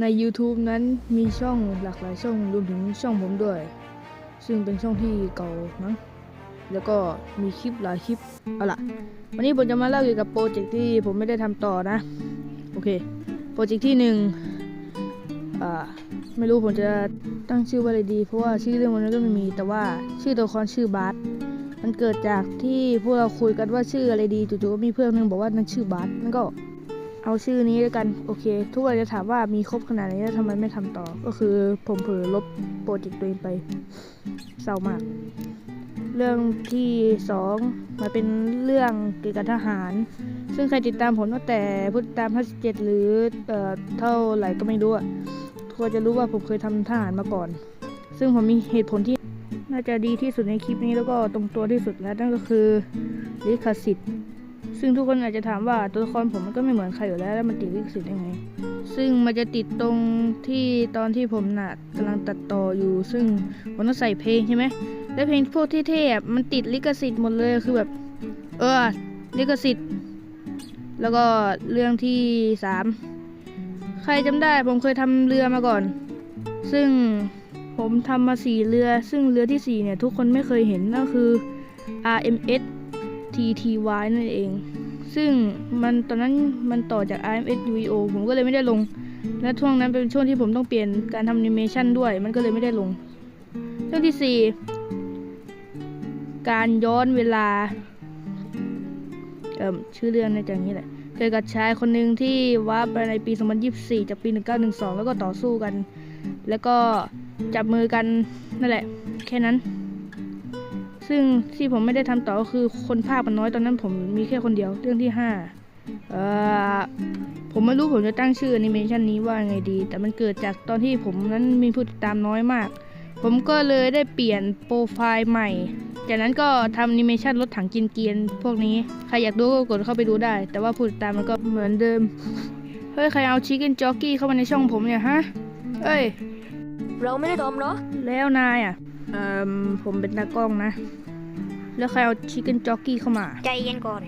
ใน YouTube นั้นมีช่องหลากหลายช่องรวมถึงช่องผมด้วย ซึ่งเป็นช่องที่เก่ามั้งแล้วก็มีคลิปหลายคลิปเอาล่ะ วันนี้ผมจะมาเล่าเกี่ยวกับโปรเจกต์ที่ผมไม่ได้ทำต่อนะ โอเค โปรเจกต์ที่หนึ่งอ่าไม่รู้ผมจะตั้งชื่อว่าอะไรดี เพราะว่าชื่อเรื่องมันก็ไม่มี แต่ว่าชื่อตัวละครชื่อบาสมันเกิดจากที่พวกเราคุยกันว่าชื่ออะไรดีจู่ๆก็มีเพื่อนหนึงบอกว่านั่นชื่อบาสนั่นก็ เอาชื่อนี้แล้วกัน โอเค ทุกคนจะถามว่ามีครบขนาดนี้แล้วทำไมไม่ทำต่อ ก็คือผมเผลอลบโปรเจกต์ตัวเองไปเศร้ามาก เรื่องที่สองมาเป็นเรื่องเกี่ยวกับทหาร ซึ่งใครติดตามผมตั้งแต่พุทธตาม57หรือเอ่อเท่าไหร่ก็ไม่รู้อะทุกคนจะรู้ว่าผมเคยทำทหารมาก่อน ซึ่งผมมีเหตุผลที่น่าจะดีที่สุดในคลิปนี้แล้วก็ตรงตัวที่สุดแล้วนั่นก็คือลิขสิทธิ์ ซึ่งทุกคนอาจจะถามว่าตัวละครผมมันก็ไม่เหมือนใครอยู่แล้วแล้วมันติดลิขสิทธิ์ได้ไง ซึ่งมันจะติดตรงที่ตอนที่ผมน่ะกำลังตัดต่ออยู่ ซึ่งผมต้องใส่เพลงใช่ไหมแล้วเพลงพวกที่เท่มันติดลิขสิทธิ์หมดเลยคือแบบ เออลิขสิทธิ์ แล้วก็เรื่องที่สามใครจำได้ผมเคยทำเรือมาก่อน ซึ่งผมทำมาสี่เรือ ซึ่งเรือที่สี่เนี่ยทุกคนไม่เคยเห็นนั่นคือ RMS TTY นั่นเอง ซึ่งมันตอนนั้นมันต่อจาก RMS UVO ผมก็เลยไม่ได้ลง และช่วงนั้นเป็นช่วงที่ผมต้องเปลี่ยนการทำแอนิเมชันด้วย มันก็เลยไม่ได้ลง เรื่องที่สี่การย้อนเวลา เอ่อชื่อเรื่องในจากนี้แหละเกี่ยกับชายคนหนึ่งที่วาไปในปี 2024 จากปี 1912 แล้วก็ต่อสู้กัน แล้วก็จับมือกันนั่นแหละ แค่นั้น ซึ่งที่ผมไม่ได้ทำต่อก็คือคนภาคมันน้อยตอนนั้นผมมีแค่คนเดียวเรื่องที่5เอ่อผมไม่รู้ผมจะตั้งชื่อแอนิเมชันนี้ว่าไงดี แต่มันเกิดจากตอนที่ผมนั้นมีผู้ติดตามน้อยมาก ผมก็เลยได้เปลี่ยนโปรไฟล์ใหม่ จากนั้นก็ทำแอนิเมชันรถถังกินเกรียนพวกนี้ ใครอยากดูก็กดเข้าไปดูได้ แต่ว่าผู้ติดตามมันก็เหมือนเดิม เฮ้ย ใครเอาชิคเก้นจ็อกกี้เข้ามาในช่องผมเนี่ยฮะ เอ้ย เราไม่ได้ทำเนาะแล้วนายอะเอ่อ ผมเป็นตากล้องนะ แล้วใครเอาชิคเก้นจ็อกกี้เข้ามา ใจเย็นก่อน